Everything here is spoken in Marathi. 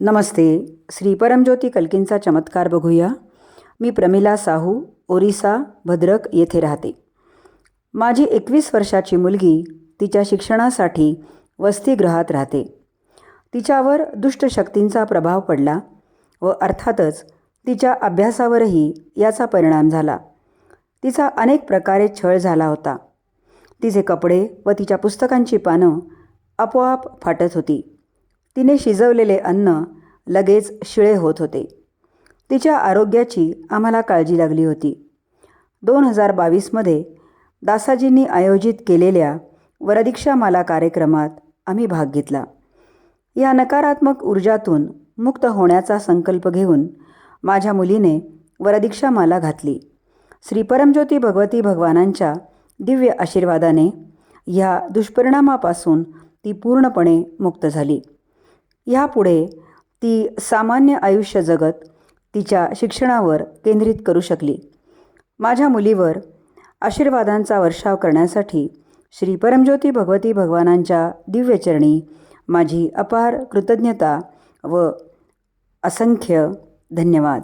नमस्ते. श्री परमज्योती कल्कींचा चमत्कार बघूया. मी प्रमिला साहू ओरिसा भद्रक येथे राहते. माझी एकवीस वर्षाची मुलगी तिच्या शिक्षणासाठी वसतिगृहात राहते. तिच्यावर दुष्टशक्तींचा प्रभाव पडला व अर्थातच तिच्या अभ्यासावरही याचा परिणाम झाला. तिचा अनेक प्रकारे छळ झाला होता. तिचे कपडे व तिच्या पुस्तकांची पानं आपोआप फाटत होती. तिने शिजवलेले अन्न लगेच शिळे होत होते. तिच्या आरोग्याची आम्हाला काळजी लागली होती. दोन हजार बावीसमध्ये दासाजींनी आयोजित केलेल्या वरदीक्षामाला कार्यक्रमात आम्ही भाग घेतला. या नकारात्मक ऊर्जातून मुक्त होण्याचा संकल्प घेऊन माझ्या मुलीने वरदीक्षामाला घातली. श्री परमज्योती भगवती भगवानांच्या दिव्य आशीर्वादाने ह्या दुष्परिणामापासून ती पूर्णपणे मुक्त झाली. ह्यापुढे ती सामान्य आयुष्य जगत तिच्या शिक्षणावर केंद्रित करू शकली. माझ्या मुलीवर आशीर्वादांचा वर्षाव करण्यासाठी श्री परमज्योती भगवती भगवानांच्या दिव्यचरणी माझी अपार कृतज्ञता व असंख्य धन्यवाद.